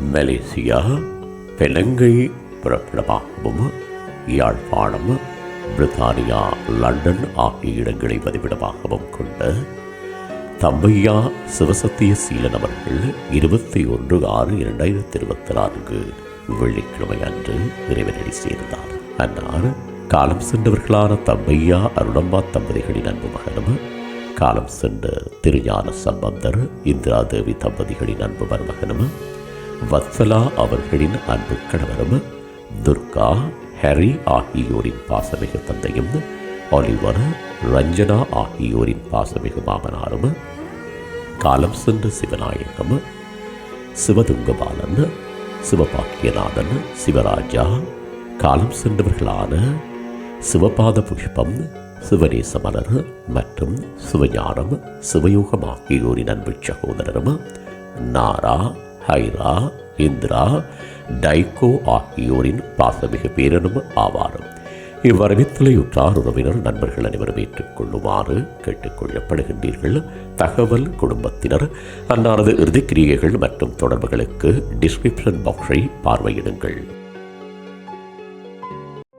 Malaysia பெலங்கை பிறப்பிடமாகவும் யாழ்ப்பாணம் பிரித்தானியா லண்டன் ஆகிய இடங்களை பதிவிடமாகவும் கொண்ட தம்பையா சிவசத்திய சீலன் அவர்கள் இருபத்தி ஒன்று ஆறு இரண்டாயிரத்தி இருபத்தி நான்கு வெள்ளிக்கிழமை அன்று இறைவனடி சேர்ந்தார். அன்னார் காலம் சென்றவர்களான தம்பையா அருணம்மா தம்பதிகளின் அன்பு மகனும் காலம் சென்ற திருஞான சம்பந்தர் இந்திரா தேவி தம்பதிகளின் அன்பு மருமகனும் வத்சலா அவர்களின் அன்பு கணவரும் துர்கா ஹரி ஆகியோரின் பாசமிகு தந்தையும் ஒலிவர் ரஞ்சனா ஆகியோரின் பாசமிகு மாமனாரும் காலம் சென்ற சிவநாயகம் சிவதுங்கபாலன் சிவபாக்கியநாதன் சிவராஜா காலம் சென்றவர்களான சிவபாத புஷ்பம் சிவநேச மலர் மற்றும் சிவஞானம் சிவயோகம் ஆகியோரின் அன்பு சகோதரரும் நாரா ஹைரா இந்திரா டைகோ ஆகியோரின் பாசமிகு பேரனும் ஆவாரும். இவ்வரவித்தலையுற்றார் உறவினர் நண்பர்கள் அனைவரும் ஏற்றுக்கொள்ளுமாறு கேட்டுக்கொள்ளப்படுகின்றீர்கள். தகவல் குடும்பத்தினர் அன்னாரது இறுதிக்கிரியைகள் மற்றும் தொடர்புகளுக்கு டிஸ்கிரிப்ஷன் பாக்ஸை பார்வையிடுங்கள்.